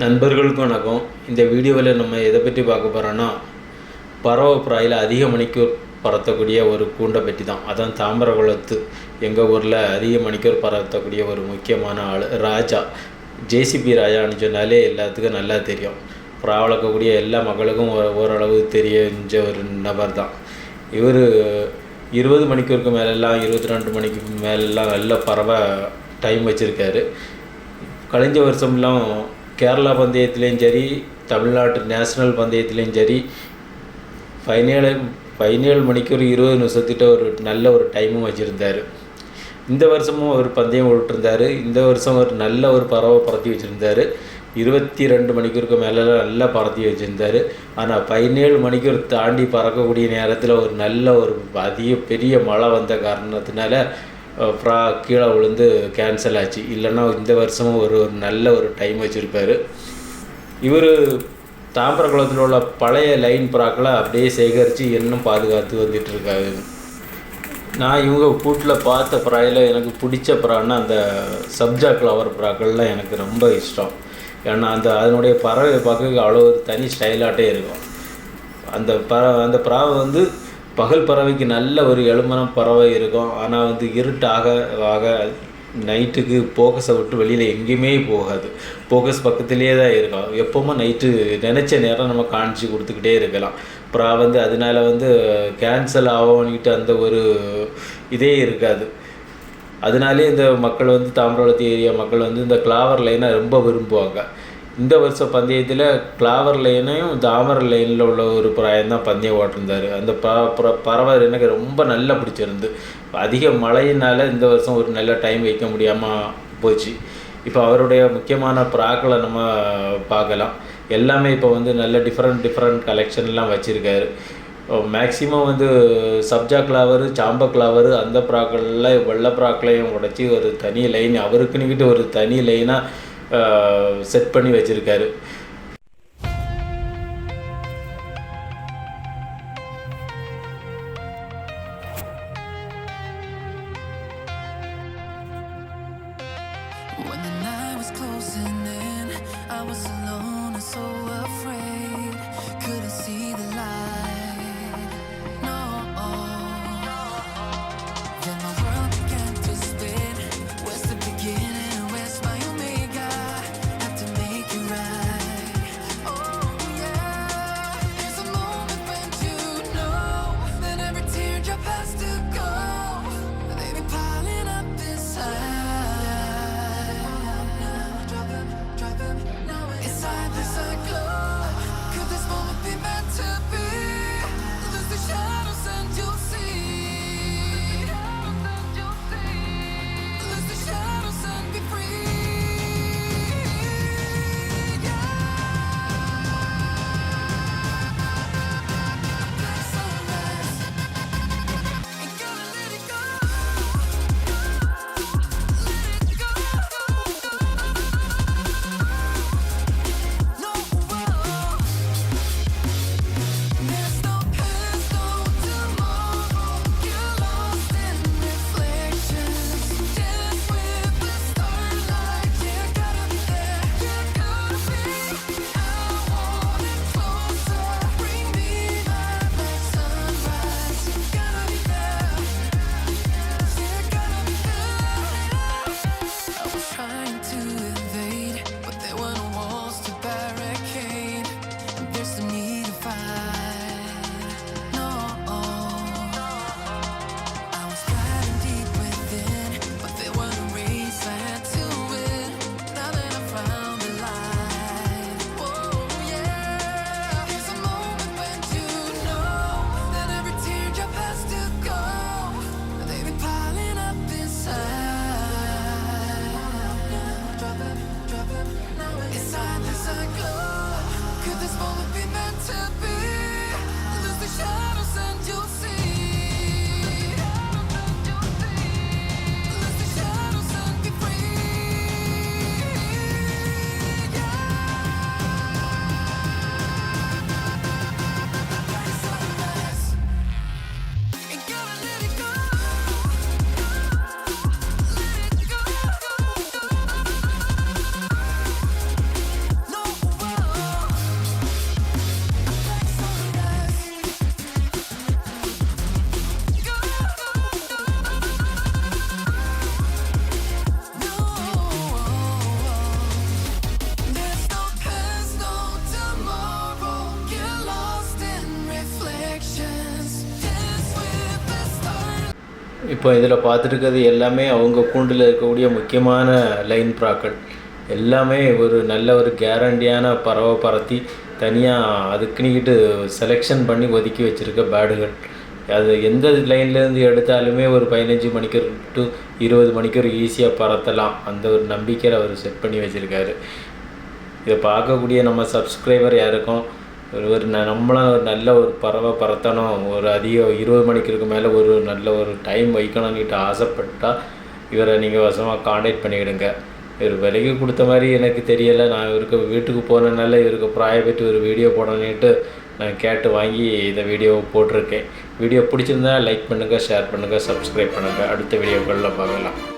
நண்பர்களுக்கும் வணக்கம். இந்த வீடியோவில் நம்ம எதை பற்றி பார்க்க போகிறோன்னா பறவை பிராயில் அதிக மணிக்கூர் பறத்தக்கூடிய ஒரு கூண்டை பற்றி தான். அதான் தாமிரகுளத்து எங்கள் ஊரில் அதிக மணிக்கூர் பறத்தக்கூடிய ஒரு முக்கியமான ஆள் ராஜா. ஜேசிபி ராஜான்னு சொன்னாலே எல்லாத்துக்கும் நல்லா தெரியும். புறா வளர்க்கக்கூடிய எல்லா மக்களுக்கும் ஓ- ஓரளவு தெரிஞ்ச ஒரு நபர் தான். இவர் இருபது மணிக்கூருக்கு மேலெல்லாம் இருபத்தி ரெண்டு மணிக்கு மேலெல்லாம் நல்ல பறவை டைம் வச்சுருக்காரு. கழிஞ்ச வருஷம்லாம் கேரளா பந்தயத்துலேயும் சரி தமிழ்நாட்டு நேஷ்னல் பந்தயத்துலேயும் சரி பதினேழு பதினேழு மணிக்கு ஒரு இருபது நிமிஷத்திட்ட ஒரு நல்ல ஒரு டைமும் வச்சுருந்தார். இந்த வருஷமும் அவர் பந்தயம் விட்டுருந்தாரு இந்த வருஷம் ஒரு நல்ல ஒரு பறவை பரத்தி வச்சுருந்தாரு. இருபத்தி ரெண்டு மணிக்கூருக்கு மேலே நல்லா பறத்தி வச்சுருந்தாரு. ஆனால் பதினேழு மணிக்கூர் தாண்டி பறக்கக்கூடிய நேரத்தில் ஒரு நல்ல ஒரு அதிக பெரிய மழை வந்த காரணத்தினால ஃப்ரா ப்ரா கீழே விழுந்து கேன்சல் ஆச்சு. இல்லைன்னா இந்த வருஷமும் ஒரு ஒரு நல்ல ஒரு டைம் வச்சுருப்பார். இவர் தாம்பரக்குளத்தில் உள்ள பழைய லைன் புறாக்களை அப்படியே சேகரித்து இன்னும் பாதுகாத்து வந்துட்டுருக்காரு நான் இவங்க கூட்டில் பார்த்த புறாயில் எனக்கு பிடிச்ச புறான்னா அந்த சப்ஜா ஃப்ளவர் புறாக்கள்லாம் எனக்கு ரொம்ப இஷ்டம். ஏன்னா அந்த அதனுடைய பறவை பார்க்க அவ்வளோ ஒரு தனி ஸ்டைலாட்டே இருக்கும். அந்த பறவை அந்த பறவை வந்து பகல் பறவைக்கு நல்ல ஒரு எழுமனம் பறவை இருக்கும். ஆனால் வந்து இருட்டாக ஆக நைட்டுக்கு போக்கஸை விட்டு வெளியில் எங்கேயுமே போகாது. போக்கஸ் பக்கத்துலேயே தான் இருக்கும். எப்போவுமே நைட்டு நினச்ச நேரம் நம்ம காணிச்சு கொடுத்துக்கிட்டே இருக்கலாம். அப்புறம் வந்து அதனால வந்து கேன்சல் ஆகணுக்கிட்டு அந்த ஒரு இதே இருக்காது. அதனாலே இந்த மக்கள் வந்து தாமிரவளத்தி ஏரியா மக்கள் வந்து இந்த கிளாவர் லைனை ரொம்ப விரும்புவாங்க. இந்த வருஷ பந்தயத்தில் கிளாவர் லைனையும் தாமர் லைனில் உள்ள ஒரு பிராயம் தான் பந்தயம் ஓட்டிருந்தார். அந்த ப பற- பறவை எனக்கு ரொம்ப நல்லா பிடிச்சிருந்து அதிக மழையினால் இந்த வருஷம் ஒரு நல்ல டைம் வைக்க முடியாமல் போச்சு. இப்போ அவருடைய முக்கியமான ப்ராக்களை நம்ம பார்க்கலாம். எல்லாமே இப்போ வந்து நல்ல டிஃப்ரெண்ட் டிஃப்ரெண்ட் கலெக்ஷன்லாம் வச்சுருக்காரு. மேக்ஸிமம் வந்து சப்ஜா கிளாவர் சாம்ப கிளாவர் அந்த ப்ராக்கள்ல வெள்ளை ப்ராக்களையும் உடச்சி ஒரு தனி லைன் அவருக்குன்னுக்கிட்டு ஒரு தனி லைனாக செட் பண்ணி வச்சுருக்காரு When the night was closing in, I was alone and so afraid. இப்போ இதில் பார்த்துருக்கிறது எல்லாமே அவங்க கூண்டில் இருக்கக்கூடிய முக்கியமான லைன் ப்ராக்கள் எல்லாமே ஒரு நல்ல ஒரு கேரண்டியான பறவை பறத்தி தனியாக அதுக்குனிக்கிட்டு செலெக்ஷன் பண்ணி ஒதுக்கி வச்சுருக்க பேர்டுகள் அது எந்த லைன்லேருந்து எடுத்தாலுமே ஒரு பதினஞ்சு மணிக்கூர் டு இருபது மணிக்கூர் ஈஸியாக பறத்தலாம். அந்த ஒரு நம்பிக்கையில் அவர் செட் பண்ணி வச்சுருக்காரு. இதை பார்க்கக்கூடிய நம்ம சப்ஸ்கிரைபர் யாருக்கும் ஒரு ஒரு ந- ஒரு நல்ல ஒரு பறவை பறத்தணும். ஒரு அதிக இருபது மணிக்கு மேலே ஒரு நல்ல ஒரு டைம் வைக்கணும்னுட்டு ஆசைப்பட்டால் இவரை நீங்கள் வசமாக காண்டாக்ட் பண்ணிவிடுங்க இவர் விலைக்கு கொடுத்த மாதிரி எனக்கு தெரியலை. நான் இவருக்கு வீட்டுக்கு போனனால இவருக்கு ப்ராயபெட்டு ஒரு வீடியோ போடணுன்ட்டு நான் கேட்டு வாங்கி இந்த வீடியோவை போட்டிருக்கேன். வீடியோ பிடிச்சிருந்தா லைக் பண்ணுங்கள் ஷேர் பண்ணுங்கள் சப்ஸ்கிரைப் பண்ணுங்கள் அடுத்த வீடியோக்களில் பார்க்கலாம்.